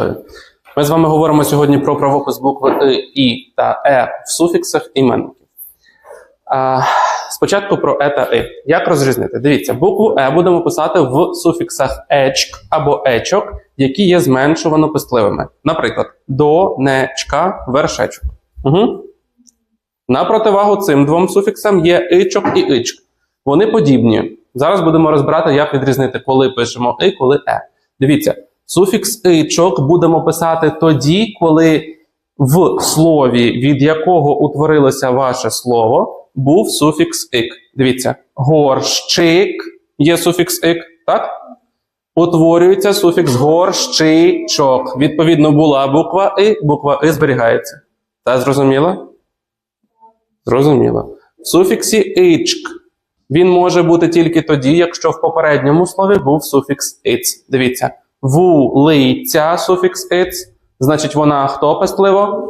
Готові. Ми з вами говоримо сьогодні про правопис букви І та Е в суфіксах іменників. Спочатку про Е та И. Як розрізнити? Дивіться, букву Е будемо писати в суфіксах ечк або ечок, які є зменшувано писливими. Наприклад, до, нечка, вершечок. Угу. На противагу цим двом суфіксам є ичок і ичк. Вони подібні. Зараз будемо розбирати, як відрізнити, коли пишемо и, коли е. Дивіться, суфікс ичок будемо писати тоді, коли в слові, від якого утворилося ваше слово, був суфікс ик. Дивіться, горщик є суфікс ик, так? Утворюється суфікс горщичок. Відповідно, була буква и, буква и зберігається. Це зрозуміло? Зрозуміло. В суфіксі ичк він може бути тільки тоді, якщо в попередньому слові був суфікс иц. Дивіться, вулиця суфікс иц, значить вона хто пестливо?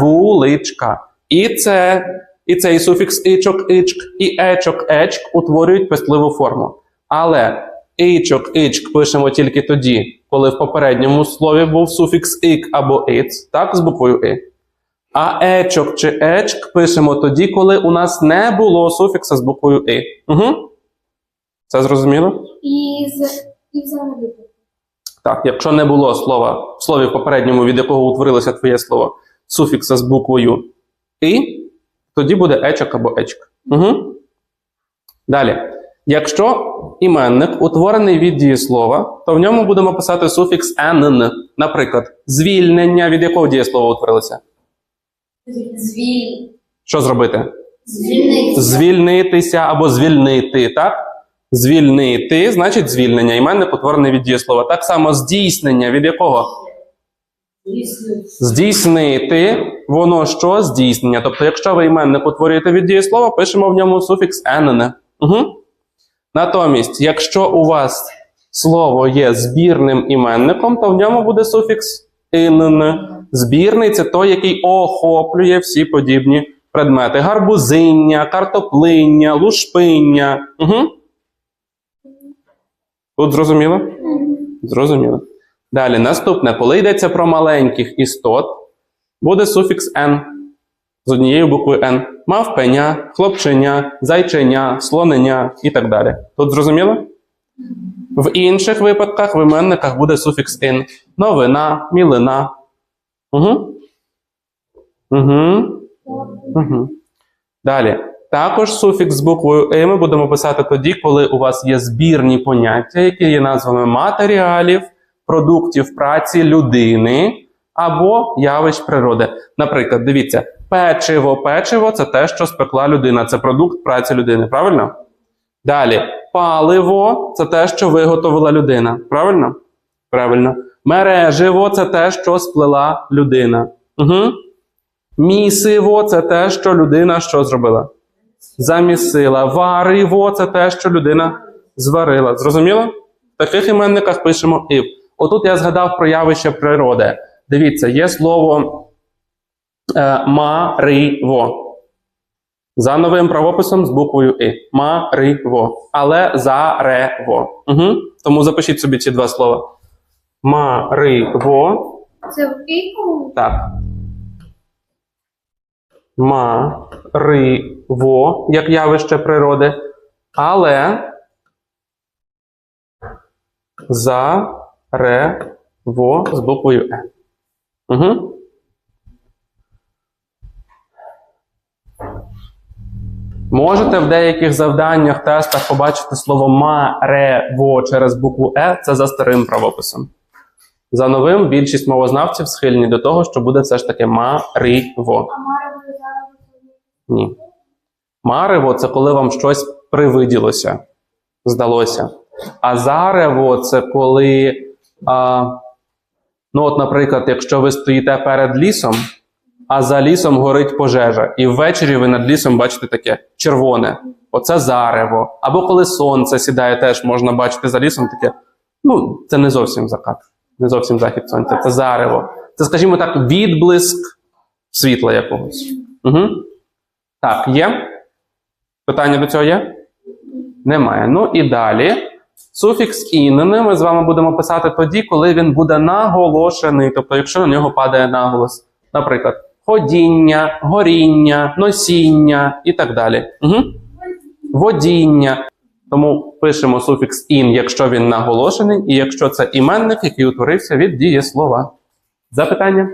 Вуличка. І це, і цей суфікс ичок, ичк, і ечок, ечк утворюють пестливу форму. Але ичок, ичк пишемо тільки тоді, коли в попередньому слові був суфікс ик або иц, так, з буквою и. А ечок чи ечк пишемо тоді, коли у нас не було суфікса з буквою и. Угу. Це зрозуміло? І з і взагалі. Так, якщо не було слова в слові попередньому, від якого утворилося твоє слово, суфікса з буквою і, тоді буде ечок або ечк. Угу. Далі. Якщо іменник утворений від дієслова, то в ньому будемо писати суфікс «нн». Наприклад, звільнення, від якого дієслова утворилося. Звіль. Що зробити? Звільнити. Звільнитися або звільнити, так? Звільнити значить звільнення. Іменник утворений від дієслова. Так само здійснення від якого? Здійснити, воно що? Здійснення. Тобто, якщо ви іменник утворюєте від дієслова, пишемо в ньому суфікс «нн». Угу. Натомість, якщо у вас слово є збірним іменником, то в ньому буде суфікс «инн». Збірний це той, який охоплює всі подібні предмети: гарбузиння, картоплиння, лушпиння. Угу. Тут зрозуміло? Зрозуміло. Далі, наступне, коли йдеться про маленьких істот, буде суфікс «н» з однією буквою «н». Мавпеня, хлопченя, зайченя, слоненя і так далі. Тут зрозуміло? В інших випадках в іменниках буде суфікс «ин». Новина, мілина. Угу. Угу. Угу. Далі. Також суфікс з буквою «и» ми будемо писати тоді, коли у вас є збірні поняття, які є назвами матеріалів, продуктів праці людини або явищ природи. Наприклад, дивіться, печиво, печиво це те, що спекла людина, це продукт праці людини, правильно? Далі, паливо це те, що виготовила людина. Правильно? Правильно. Мереживо це те, що сплела людина. Угу. Місиво це те, що людина що зробила? Замісила. Вариво це те, що людина зварила. Зрозуміло? В таких іменниках пишемо ів. Отут я згадав про явище природи. Дивіться, є слово е, мариво. За новим правописом з буквою І. Мариво. Але зарево. Угу. Тому запишіть собі ці два слова. Мариво. Це в піку? Так. Мариво, як явище природи. Але зарево з буквою Е. Угу. Можете в деяких завданнях, тестах побачити слово марево через букву Е. Це за старим правописом. За новим більшість мовознавців схильні до того, що буде все ж таки мариво. Ні. Марево це коли вам щось привиділося, здалося. А зарево це коли, а, ну, от, наприклад, якщо ви стоїте перед лісом, а за лісом горить пожежа, і ввечері ви над лісом бачите таке червоне. Оце зарево. Або коли сонце сідає, теж можна бачити за лісом таке. Ну, це не зовсім закат, не зовсім захід сонця, це зарево. Це, скажімо так, відблиск світла якогось. Угу. Так, є? Питання до цього є? Немає. Ну і далі. Суфікс «ін» ми з вами будемо писати тоді, коли він буде наголошений, тобто якщо на нього падає наголос. Наприклад, ходіння, горіння, носіння і так далі. Угу. Водіння. Тому пишемо суфікс «ін», якщо він наголошений, і якщо це іменник, який утворився від дієслова. Запитання?